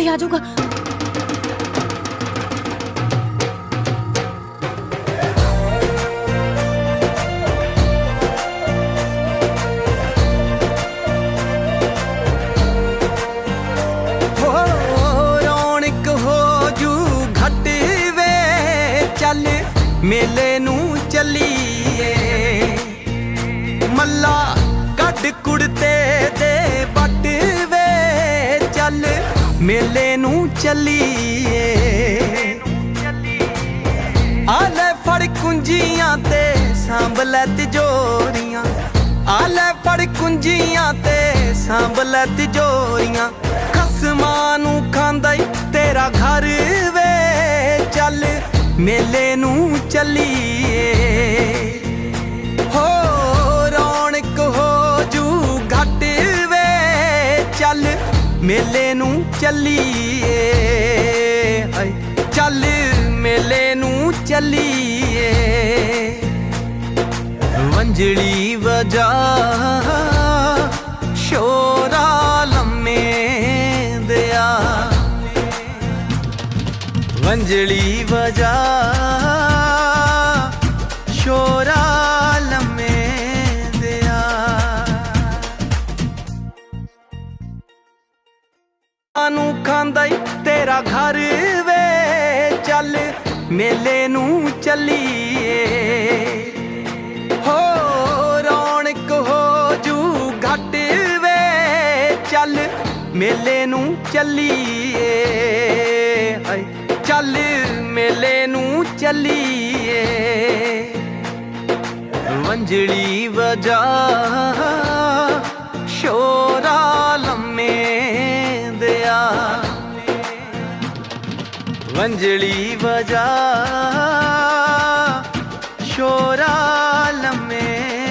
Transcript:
ਜਾਊਗਾ ਹੋ ਰੌਣਕ ਹੋ ਜੂ ਘਟ ਵੇ ਚੱਲ ਮੇਲੇ ਨੂੰ ਚੱਲੀਏ ਮੱਲਾ ਕੱਢ ਕੁੜਤੇ ਦੇ ਵੱਟ ਵੇ ਚੱਲ ਮੇਲੇ ਨੂੰ ਚੱਲੀਏ। ਆ ਫੜ ਕੁੰਜੀਆਂ ਤੇ ਸਾਂਭ ਲੈ ਤਿਜੋਰੀਆਂ। ਆ ਫੜ ਕੁੰਜੀਆਂ ਤੇ ਸਾਂਭ ਲੈ ਤਿਜੋਰੀਆਂ। ਖਸਮਾਂ ਨੂੰ ਖਾਂਦਾ ਈ ਤੇਰਾ ਘਰ ਵੇ। ਚੱਲ ਮੇਲੇ ਨੂੰ ਚੱਲੀਏ। ਮੇਲੇ ਨੂੰ ਚੱਲੀਏ। ਹਾਏ ਚੱਲ ਮੇਲੇ ਨੂੰ ਚੱਲੀਏ। ਵੰਜਲੀ ਵਜਾ, ਸ਼ੋਰਾ ਲੰਮੇ ਦਿਆ। ਵੰਜਲੀ ਵਜਾ ਨੂੰ ਖਾਂਦਾ ਈ ਤੇਰਾ ਘਰ ਵੇ। ਚੱਲ ਮੇਲੇ ਨੂੰ ਚੱਲੀਏ। ਹੋ ਰੌਣਕ ਹੋ ਜੂ ਘਟ ਵੇ। ਚੱਲ ਮੇਲੇ ਨੂੰ ਚੱਲੀਏ। ਹਾਏ, ਚੱਲ ਮੇਲੇ ਨੂੰ ਚੱਲੀਏ। ਵੰਜਲੀ ਵਜਾ, ਸ਼ੋਰਾ ਵੰਜਲੀ ਵਜਾ